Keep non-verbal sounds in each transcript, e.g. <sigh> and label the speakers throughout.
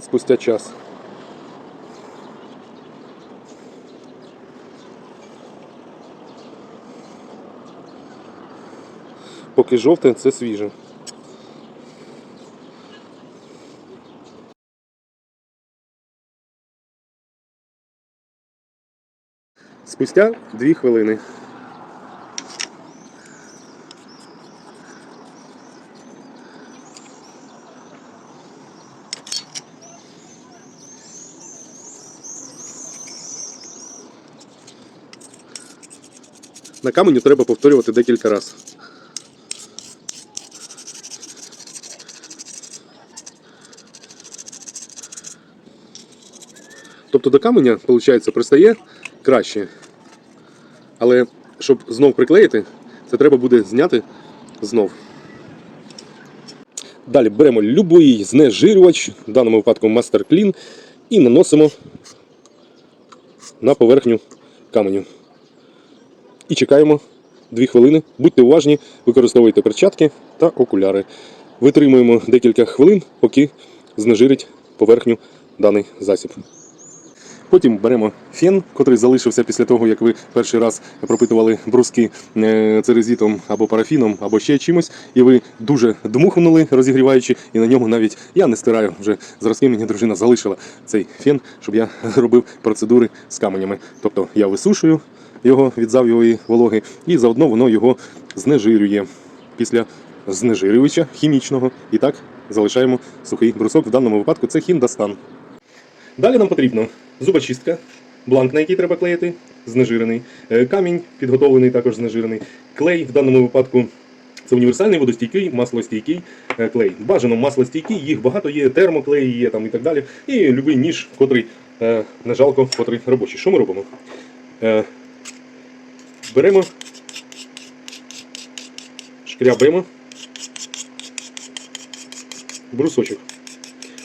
Speaker 1: Спустя час. Поки жовте, це свіже. Спустя дві хвилини. На каменю треба повторювати декілька разів. Тобто до каменя, виходить, пристає краще. Але щоб знов приклеїти, це треба буде зняти знов. Далі беремо будь-який знежирювач, в даному випадку Master Clean, і наносимо на поверхню каменю. І чекаємо 2 хвилини. Будьте уважні, використовуйте перчатки та окуляри. Витримуємо декілька хвилин, поки знежирить поверхню даний засіб. Потім беремо фен, котрий залишився після того, як ви перший раз пропитували бруски е, церезітом або парафіном, або ще чимось, і ви дуже дмухнули, розігріваючи, і на ньому навіть я не стираю вже зразки. Мені дружина залишила цей фен, щоб я <laughs> робив процедури з каменями. Тобто я висушую його від зав'євої вологи, і заодно воно його знежирює після знежирювача хімічного. І так залишаємо сухий брусок. В даному випадку це хіндастан. Далі нам потрібно зубочистка, бланк, на який треба клеїти, знежирений, е, камінь підготовлений, також знежирений, клей в даному випадку. Це універсальний водостійкий, маслостійкий е, клей. Бажано маслостійкий, їх багато є, термоклей є там і так далі. І любий ніж, котрий е, не жалко, котрий робочий. Що ми робимо? Беремо, шкрябаємо брусочок.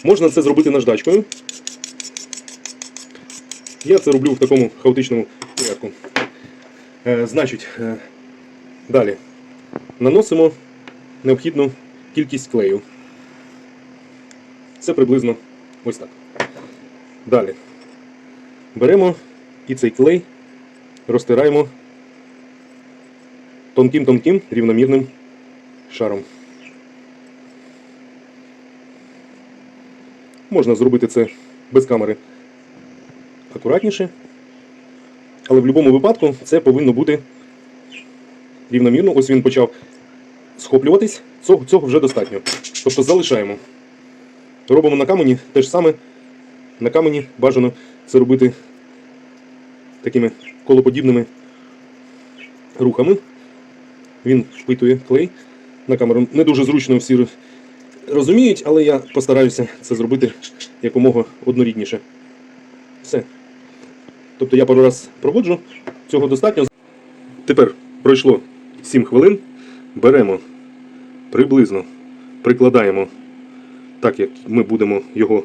Speaker 1: Можна це зробити наждачкою. Я це роблю в такому хаотичному порядку. Е, значить, е, далі наносимо необхідну кількість клею. Це приблизно ось так. Далі беремо і цей клей розтираємо тонким-тонким рівномірним шаром. Можна зробити це без камери акуратніше. Але в будь-якому випадку це повинно бути рівномірно. Ось він почав схоплюватись. Цього, цього вже достатньо. Тобто залишаємо. Робимо на камені те ж саме. На камені бажано це робити такими колоподібними рухами. Він впитує клей. На камеру не дуже зручно всі розуміють, але я постараюся це зробити якомога однорідніше. Все. Тобто я пару раз проводжу, цього достатньо. Тепер пройшло 7 хвилин. Беремо приблизно, прикладаємо так, як ми будемо його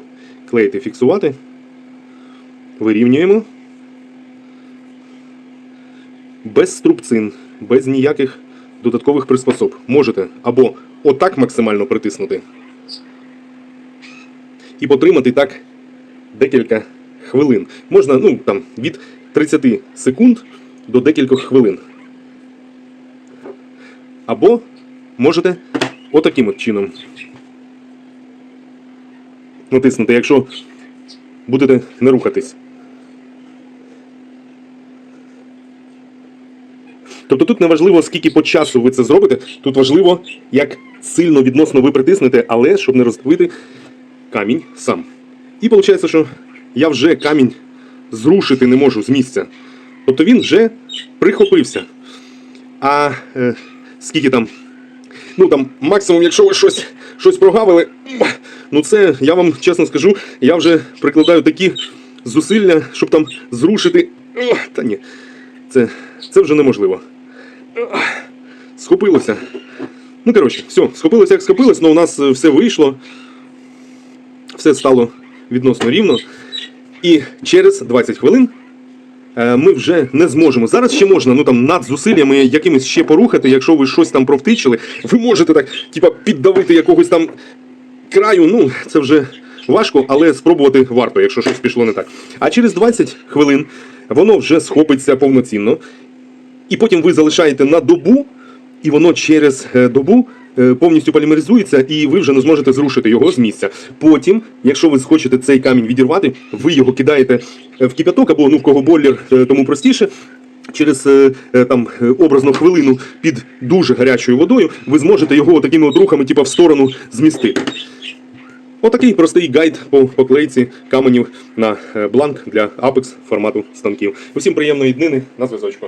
Speaker 1: клеїти, фіксувати. Вирівнюємо. Без струбцин, без ніяких додаткових приспособ. Можете або отак максимально притиснути. І потримати так декілька хвилин. Можна ну, там, від 30 секунд до декількох хвилин. Або можете отаким от чином натиснути, якщо будете не рухатись. Тобто тут не важливо, скільки по часу ви це зробите, тут важливо, як сильно відносно ви притиснете, але щоб не роздвити камінь сам. І виходить, що я вже камінь зрушити не можу з місця. Тобто він вже прихопився. А е, скільки там? Ну там максимум, якщо ви щось, щось прогавили, ну це я вам чесно скажу, я вже прикладаю такі зусилля, щоб там зрушити. Та ні, це, це вже неможливо. Схопилося. Ну, коротше, все, схопилося, як схопилось, але у нас е, все вийшло. Все стало відносно рівно. І через 20 хвилин е, ми вже не зможемо. Зараз ще можна, ну там над зусиллями якимись ще порухати, якщо ви щось там провтичили, ви можете так, типа, піддавити якогось там краю. Ну, це вже важко, але спробувати варто, якщо щось пішло не так. А через 20 хвилин воно вже схопиться повноцінно, і потім ви залишаєте на добу, і воно через е, добу. е, Повністю полімеризується, і ви вже не зможете зрушити його з місця. Потім, якщо ви хочете цей камінь відірвати, ви його кидаєте е, в кипяток або ну в кого бойлер, тому простіше. Через там образно хвилину під дуже гарячою водою ви зможете його такими от рухами, типу, в сторону змістити. Отакий простий гайд по поклейці каменів на бланк для Apex формату станків. Усім приємної днини на зв'язочку.